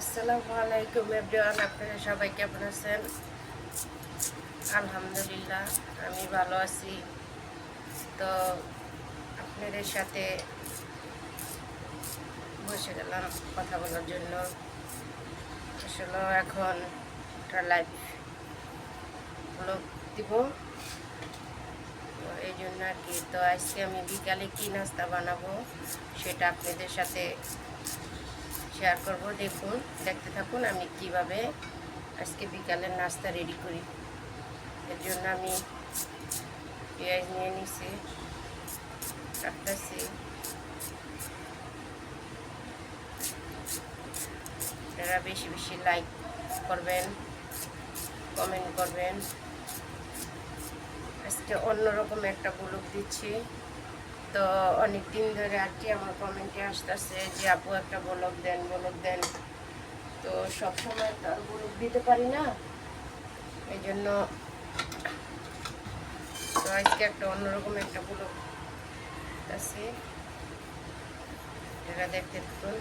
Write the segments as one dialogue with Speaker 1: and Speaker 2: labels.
Speaker 1: আসসালামু আলাইকুম এভরিওয়ান, আপনারা সবাই কেমন আছেন? আলহামদুলিল্লাহ, আমি ভালো আছি। তো আপনাদের সাথে বসে গেলাম কথা বলার জন্য। আসলে এখন একটা লাইভ ব্লগ দিব। এই জন্য আর কি, তো আজকে আমি বিকালে কী নাস্তা বানাবো সেটা আপনাদের সাথে শেয়ার করব। দেখুন, দেখতে থাকুন আমি কীভাবে আজকে বিকালের নাস্তা রেডি করি। এর জন্য আমি পেঁয়াজ নিয়ে নিছি, কাটতেছি। আপনারা বেশি বেশি লাইক করবেন কমেন্ট করবেন। আজকে অন্যরকম একটা ব্লগ দিচ্ছি। তো অনেক দিন ধরে আর কি আমার কমেন্টে আসতেছে যে, আপু, একটা বলক দেন বলক দেন। তো সবসময় তো আর বলক দিতে পারি না। এই জন্য তো আজকে একটা অন্যরকম একটা বলক আছে এটা দেখতে থাকুন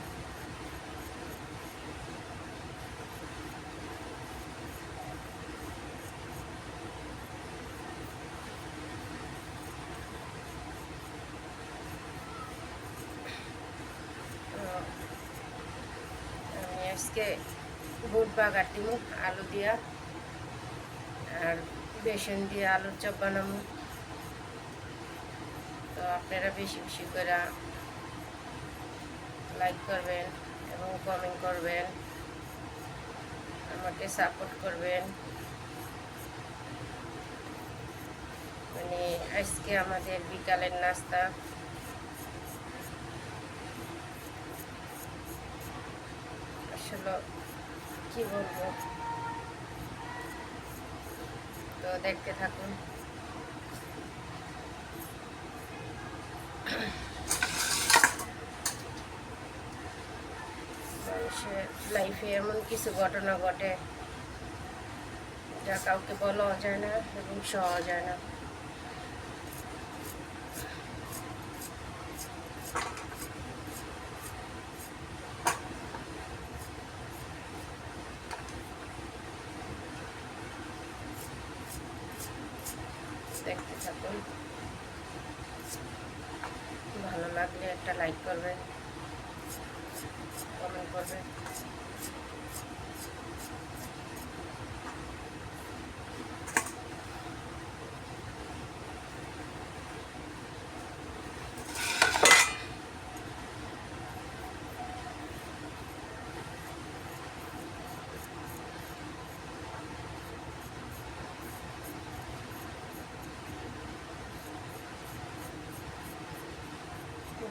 Speaker 1: তো আমি আজকে বুট বাগার দিব আলু দিয়া আর বেসন দিয়ে আলুর চপ বানাবো। তো আপনারা বেশি বেশি করে লাইক করবেন এবং কমেন্ট করবেন, আমাকে সাপোর্ট করবেন। মানে আজকে আমাদের বিকালের নাস্তা আসলে কি বলব? তো দেখতে থাকুন। লাইফে এমন কিছু ঘটনা ঘটে যা কাউকে বলাও যায় না এবং সহা যায় না। দেখতে থাকুন। ভালো লাগলে একটা লাইক করবেন কমেন্ট করবেন।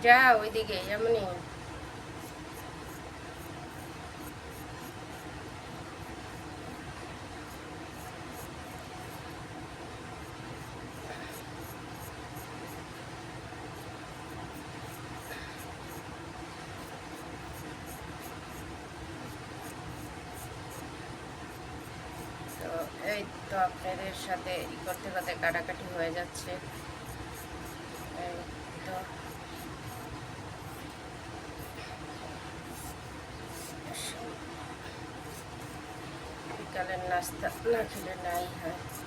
Speaker 1: যা ওইদিকে এমনই তো এই তো আপনাদের সাথে ই করতে করতে কাটাকাটি হয়ে যাচ্ছে। এই তো। বিকালের নাস্তা না খেলে নাই হয়